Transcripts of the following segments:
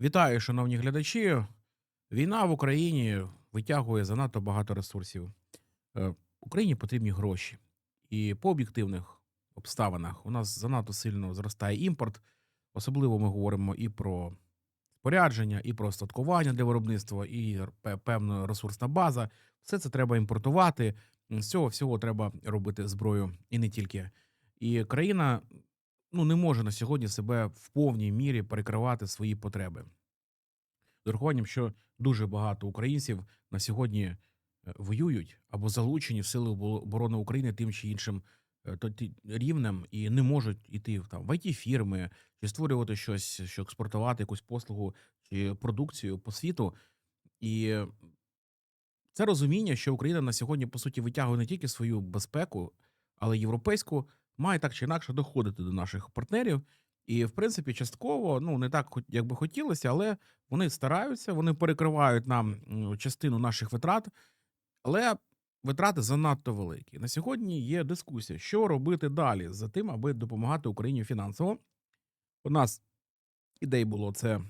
Вітаю, шановні глядачі. Війна в Україні витягує занадто багато ресурсів. Е, Україні потрібні гроші. І по об'єктивних обставинах у нас занадто сильно зростає імпорт. Особливо ми говоримо і про спорядження, і про остаткування для виробництва, і певна ресурсна база. Все це треба імпортувати. З цього всього треба робити зброю і не тільки. І країна ну, не може на сьогодні себе в повній мірі перекривати свої потреби. З урахуванням, що дуже багато українців на сьогодні е, воюють або залучені в сили оборони України тим чи іншим е, рівнем і не можуть іти там в it фірми чи створювати щось, що експортувати якусь послугу чи продукцію по світу. І це розуміння, що Україна на сьогодні по суті витягує не тільки свою безпеку, але й європейську, має так чи інакше доходити до наших партнерів. І, в принципі, частково, ну не так, як би хотілося, але вони стараються, вони перекривають нам частину наших витрат, але витрати занадто великі. На сьогодні є дискусія, що робити далі за тим, аби допомагати Україні фінансово. У нас ідей було це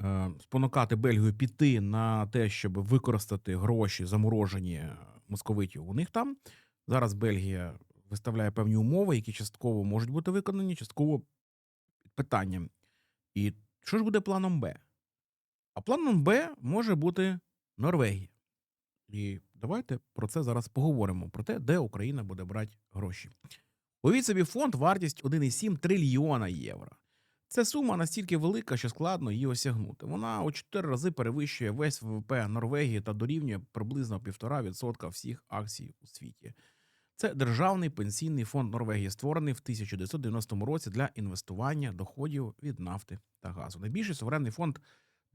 е, спонукати Бельгію піти на те, щоб використати гроші заморожені московитів у них там. Зараз Бельгія виставляє певні умови, які частково можуть бути виконані, частково питанням. І що ж буде планом Б? А планом Б може бути Норвегія. І давайте про це зараз поговоримо: про те, де Україна буде брати гроші. Уявіть собі фонд вартість 1,7 трильйона євро. Це сума настільки велика, що складно її осягнути. Вона у 4 рази перевищує весь ВВП Норвегії та дорівнює приблизно 1,5% всіх акцій у світі. Це державний пенсійний фонд Норвегії, створений в 1990 році для інвестування доходів від нафти та газу. Найбільший суверенний фонд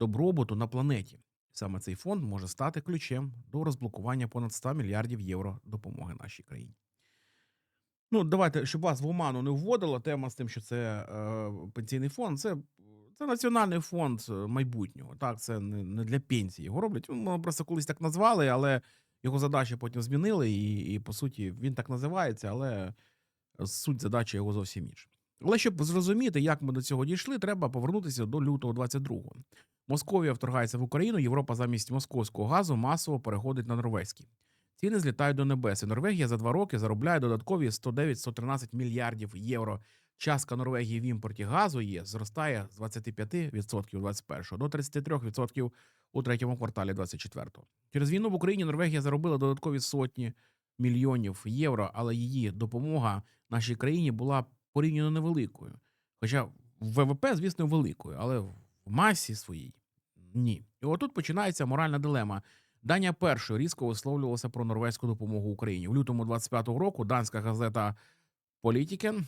добробуту на планеті. Саме цей фонд може стати ключем до розблокування понад 100 мільярдів євро допомоги нашій країні. Ну, давайте, щоб вас в оману не вводила тема з тим, що це е, пенсійний фонд. Це, це національний фонд е, майбутнього. Так, це не, не для пенсії. Його роблять. Ну, просто колись так назвали, але його задачі потім змінили, і, і по суті він так називається, але суть задачі його зовсім інша. Але щоб зрозуміти, як ми до цього дійшли, треба повернутися до лютого 22-го. Московія вторгається в Україну. Європа замість московського газу масово переходить на норвезький. Ціни злітають до небес. І Норвегія за два роки заробляє додаткові 109-113 мільярдів євро. Частка Норвегії в імпорті газу є зростає з 25% 21 до 33% у третьому кварталі 24-го. Через війну в Україні Норвегія заробила додаткові сотні мільйонів євро, але її допомога нашій країні була порівняно невеликою. Хоча в ВВП, звісно, великою, але в масі своїй ні. І отут починається моральна дилема. Данія першою різко висловлювалася про норвезьку допомогу Україні. У лютому 25-го року данська газета Політікен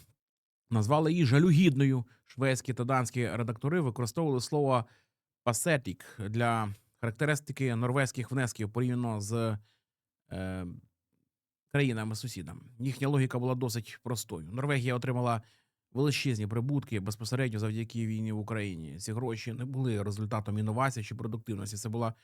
назвала її жалюгідною. Шведські та данські редактори використовували слово пасетік для характеристики норвезьких внесків порівняно з е, країнами-сусідами. Їхня логіка була досить простою. Норвегія отримала величезні прибутки безпосередньо завдяки війні в Україні. Ці гроші не були результатом інновацій чи продуктивності. Це була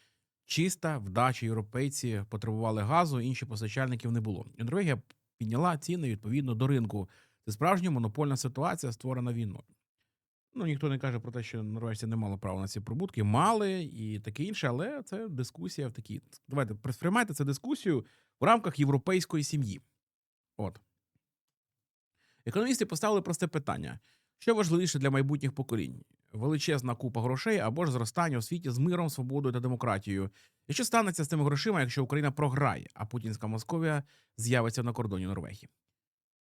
чиста вдача. Європейці потребували газу, інші постачальників не було. І Норвегія підняла ціни відповідно до ринку. Це справжня монопольна ситуація, створена війною. Ну, ніхто не каже про те, що норвежці не мали права на ці прибутки, мали і таке інше, але це дискусія в такій. Давайте сприймайте це дискусію в рамках європейської сім'ї. От. Економісти поставили просте питання: що важливіше для майбутніх поколінь? Величезна купа грошей або ж зростання у світі з миром, свободою та демократією. І що станеться з тими грошима, якщо Україна програє, а путінська Московія з'явиться на кордоні Норвегії?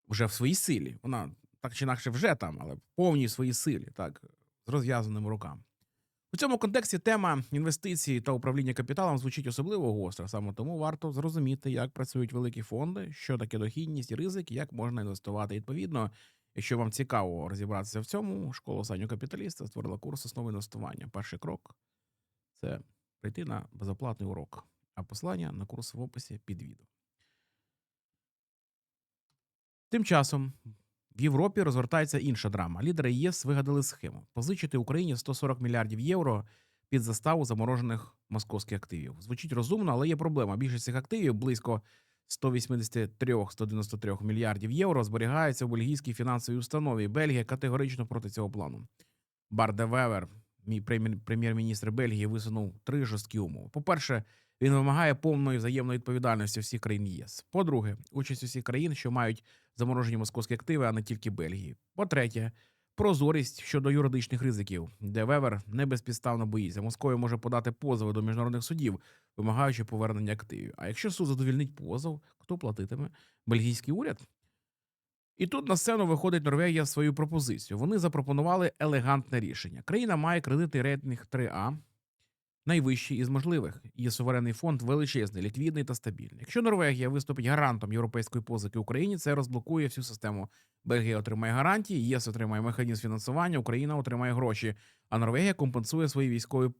Вже в своїй силі. Вона так чи інакше вже там, але в повній своїй силі, так, з розв'язаними руками. У цьому контексті тема інвестицій та управління капіталом звучить особливо гостро. Саме тому варто зрозуміти, як працюють великі фонди, що таке дохідність і ризик, як можна інвестувати. Відповідно, якщо вам цікаво розібратися в цьому, школа останнього капіталіста створила курс основи інвестування. Перший крок це прийти на безоплатний урок, а послання на курс в описі під відео. Тим часом в Європі розгортається інша драма. Лідери ЄС вигадали схему позичити Україні 140 мільярдів євро під заставу заморожених московських активів. Звучить розумно, але є проблема. Більшість цих активів близько 183-193 мільярдів євро зберігається у бельгійській фінансовій установі. Бельгія категорично проти цього плану. Бардевевер, мій прем'єр- прем'єр-міністр Бельгії, висунув три жорсткі умови. По-перше, він вимагає повної взаємної відповідальності всіх країн ЄС. По-друге, участь усіх країн, що мають заморожені московські активи, а не тільки Бельгії. По-третє, прозорість щодо юридичних ризиків, де Вевер не безпідставно боїться. Московія може подати позови до міжнародних судів, вимагаючи повернення активів. А якщо суд задовільнить позов, хто платитиме? Бельгійський уряд? І тут на сцену виходить Норвегія свою пропозицію. Вони запропонували елегантне рішення. Країна має кредитний рейтинг 3А, найвищий із можливих. Її суверенний фонд величезний, ліквідний та стабільний. Якщо Норвегія виступить гарантом європейської позики Україні, це розблокує всю систему. Бельгія отримає гарантії, ЄС отримає механізм фінансування, Україна отримає гроші, а Норвегія компенсує свої військові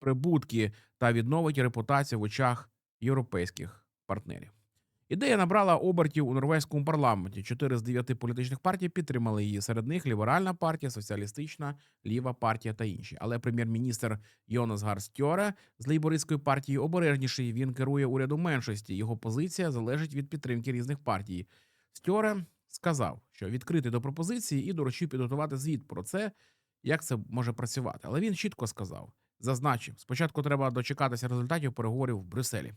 прибутки та відновить репутацію в очах європейських партнерів. Ідея набрала обертів у норвезькому парламенті. Чотири з дев'яти політичних партій підтримали її. Серед них ліберальна партія, соціалістична, ліва партія та інші. Але прем'єр-міністр Йонас Гарстьоре з лейбористської партії обережніший. Він керує урядом меншості. Його позиція залежить від підтримки різних партій. Стьоре сказав, що відкритий до пропозиції і доручив підготувати звіт про це, як це може працювати. Але він чітко сказав: зазначив, спочатку треба дочекатися результатів переговорів в Брюсселі.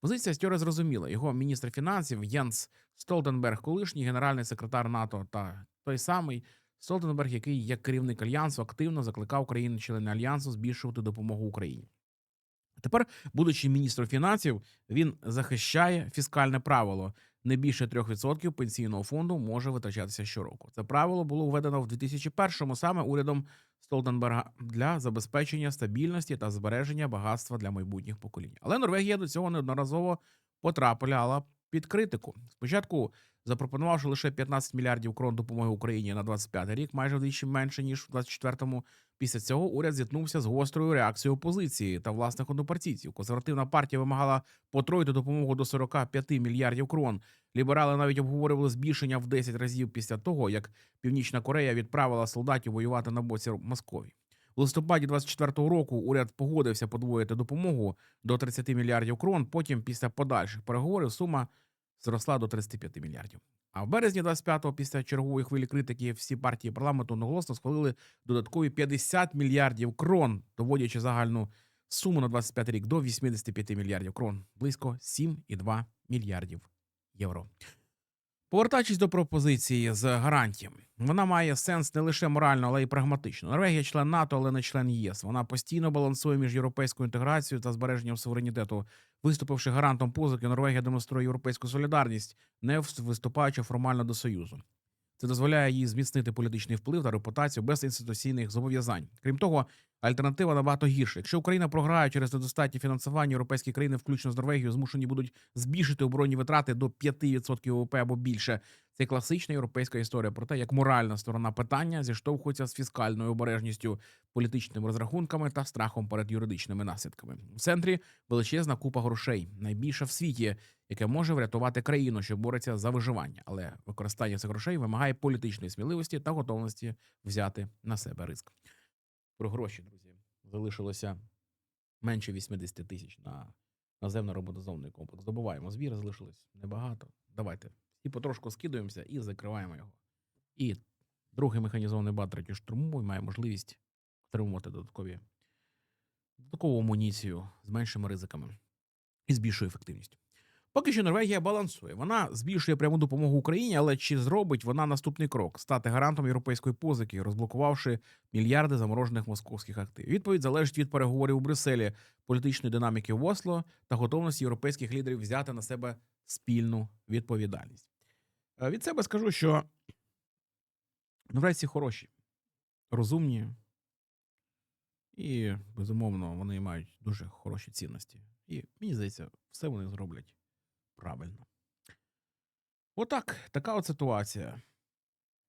Позиція Стьора зрозуміла. Його міністр фінансів Єнс Столтенберг, колишній генеральний секретар НАТО та той самий Столтенберг, який як керівник альянсу активно закликав країни-члени альянсу збільшувати допомогу Україні. Тепер, будучи міністром фінансів, він захищає фіскальне правило. Не більше 3% пенсійного фонду може витрачатися щороку. Це правило було введено в 2001-му саме урядом Столтенберга для забезпечення стабільності та збереження багатства для майбутніх поколінь. Але Норвегія до цього неодноразово потрапляла під критику. Спочатку запропонувавши лише 15 мільярдів крон допомоги Україні на 25 рік, майже вдвічі менше ніж в 24-му. Після цього уряд зіткнувся з гострою реакцією опозиції та власних однопартійців. Консервативна партія вимагала потроїти допомогу до 45 мільярдів крон. Ліберали навіть обговорювали збільшення в 10 разів після того, як Північна Корея відправила солдатів воювати на боці Московії. У листопаді 24-го року уряд погодився подвоїти допомогу до 30 мільярдів крон. Потім, після подальших переговорів, сума зросла до 35 мільярдів. А в березні 25-го, після чергової хвилі критики, всі партії парламенту одноголосно схвалили додаткові 50 мільярдів крон, доводячи загальну суму на 25 рік до 85 мільярдів крон, близько 7,2 мільярдів євро. Повертаючись до пропозиції з гарантіями, вона має сенс не лише морально, але й прагматично. Норвегія член НАТО, але не член ЄС. Вона постійно балансує між європейською інтеграцією та збереженням суверенітету. Виступивши гарантом позики, Норвегія демонструє європейську солідарність, не виступаючи формально до союзу. Це дозволяє їй зміцнити політичний вплив та репутацію без інституційних зобов'язань. Крім того, альтернатива набагато гірша. Якщо Україна програє через недостатнє фінансування, європейські країни, включно з Норвегією, змушені будуть збільшити оборонні витрати до 5% ВВП або більше. Це класична європейська історія про те, як моральна сторона питання зіштовхується з фіскальною обережністю, політичними розрахунками та страхом перед юридичними наслідками. У центрі величезна купа грошей, найбільша в світі, яке може врятувати країну, що бореться за виживання. Але використання цих грошей вимагає політичної сміливості та готовності взяти на себе ризик. Про гроші, друзі, залишилося менше 80 тисяч на наземно роботизований комплекс. Добуваємо збір, залишилось небагато. Давайте всі потрошку скидуємося і закриваємо його. І другий механізований бат штурмовий має можливість отримувати додаткові додаткову амуніцію з меншими ризиками і з більшою ефективністю. Поки що Норвегія балансує. Вона збільшує пряму допомогу Україні, але чи зробить вона наступний крок стати гарантом європейської позики, розблокувавши мільярди заморожених московських активів? Відповідь залежить від переговорів у Брюсселі, політичної динаміки в Осло та готовності європейських лідерів взяти на себе спільну відповідальність. Е, Від себе скажу, що норвежці хороші, розумні, і, безумовно, вони мають дуже хороші цінності. І мені здається, все вони зроблять правильно. Отак, така от ситуація.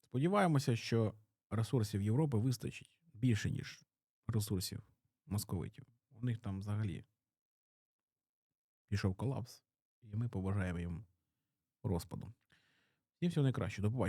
Сподіваємося, що ресурсів Європи вистачить більше, ніж ресурсів московитів. У них там взагалі пішов колапс, і ми побажаємо їм розпаду. Всім всього найкраще. До побачення.